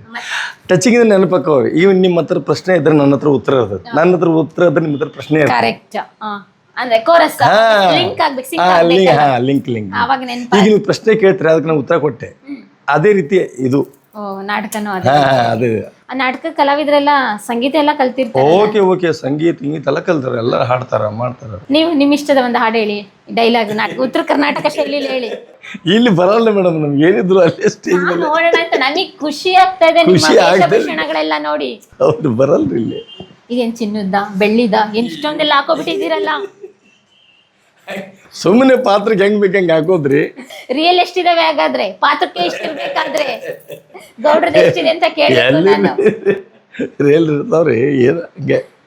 [SPEAKER 3] ಟಚಿಂಗ್ ನೆನಪಕ್ಕವ್ರಿ ಈಗ ನಿಮ್ಮ ಹತ್ರ ಪ್ರಶ್ನೆ ಇದ್ರೆ ನನ್ನ ಹತ್ರ ಉತ್ತರ ಇರ್ತದೆ. ನನ್ನ ಹತ್ರ ಉತ್ತರ ಇದ್ರೆ ನಿಮ್ಮ ಹತ್ರ ಪ್ರಶ್ನೆ
[SPEAKER 1] ಕರೆಕ್ಟ್ ಅಂದ್ರೆ ಕೋರಸ್ ಲಿಂಕ್ ಆಗ್ಬೇಕು.
[SPEAKER 3] ಲಿಂಕ್ ಲಿಂಕ್
[SPEAKER 1] ಆವಾಗ ನೆನಪ
[SPEAKER 3] ಈಗ ನೀವು ಪ್ರಶ್ನೆ ಕೇಳ್ತೀರಾ ಅದಕ್ಕೆ ನಾನು ಉತ್ತರ ಕೊಟ್ಟೆ. ಅದೇ ರೀತಿ ಇದು.
[SPEAKER 1] ನಾಟಕನೂ ಅದೇ.
[SPEAKER 3] ಹಾ ಅದೇ.
[SPEAKER 1] ಆ ನಾಟಕ ಕಲಾವಿದರೆಲ್ಲ ಸಂಗೀತ ಎಲ್ಲ ಕಲ್ತಿರ್ತಾರೆ
[SPEAKER 3] ಓಕೆ ಓಕೆ ಸಂಗೀತ ಇಂಗೀತ ಎಲ್ಲ ಕಲ್ತಾರ ಎಲ್ಲ ಹಾಡ್ತಾರ ಮಾಡ್ತಾರ.
[SPEAKER 1] ನೀವು ನಿಮ್ ಇಷ್ಟದ ಒಂದು ಹಾಡು ಹೇಳಿ ಡೈಲಾಗ್ ನಾಟಕ ಉತ್ತರ ಕರ್ನಾಟಕ ಶೈಲಿಲಿ ಹೇಳಿ.
[SPEAKER 3] ಇಲ್ಲಿ ಬರಲ್ಲ ಮೇಡಮ್ ನಮ್ಗೆ ಏನಿದ್ರು ಅಲ್ಲೇ ಸ್ಟೇಜ್
[SPEAKER 1] ನಾನ್ ನೋಡೋಣ ಅಂತ ನನಗೆ ಖುಷಿ ಆಗ್ತಾ ಇದೆ ನಿಮ್ಮ
[SPEAKER 3] ಖುಷಿ.
[SPEAKER 1] ವೇಷಭೂಷಣಗಳೆಲ್ಲ ನೋಡಿ.
[SPEAKER 3] ಹೌದು ಬರಲ್ರಿ ಇಲ್ಲಿ.
[SPEAKER 1] ಇದೇನ್ ಚಿನ್ನದ ಬೆಳ್ಳಿದ ಏನ್ ಇಷ್ಟೊಂದೆಲ್ಲ ಹಾಕೋಬಿಟ್ಟಿದ್ದೀರಲ್ಲ?
[SPEAKER 3] ಸುಮ್ಮನೆ ಪಾತ್ರಕ್ಕೆ ಹೆಂಗ್ ಬೇಕು ಹಂಗೆ ಹಾಕೋದ್ರಿ?
[SPEAKER 1] ರಿಯಲ್ ಎಷ್ಟಿದಾವೆ ಹಾಗಾದ್ರೆ? ಪಾತ್ರಕ್ಕೆ ಎಷ್ಟಿರ್ಬೇಕಾದ್ರೆ? ಗೌಡ್ರದ್ದು ಎಷ್ಟಿದೆ ಅಂತ ಕೇಳಿ
[SPEAKER 3] ರಿಯಲ್ ಇರ್ತಾವ್ರಿ ಏನ ಹಂಗೆ.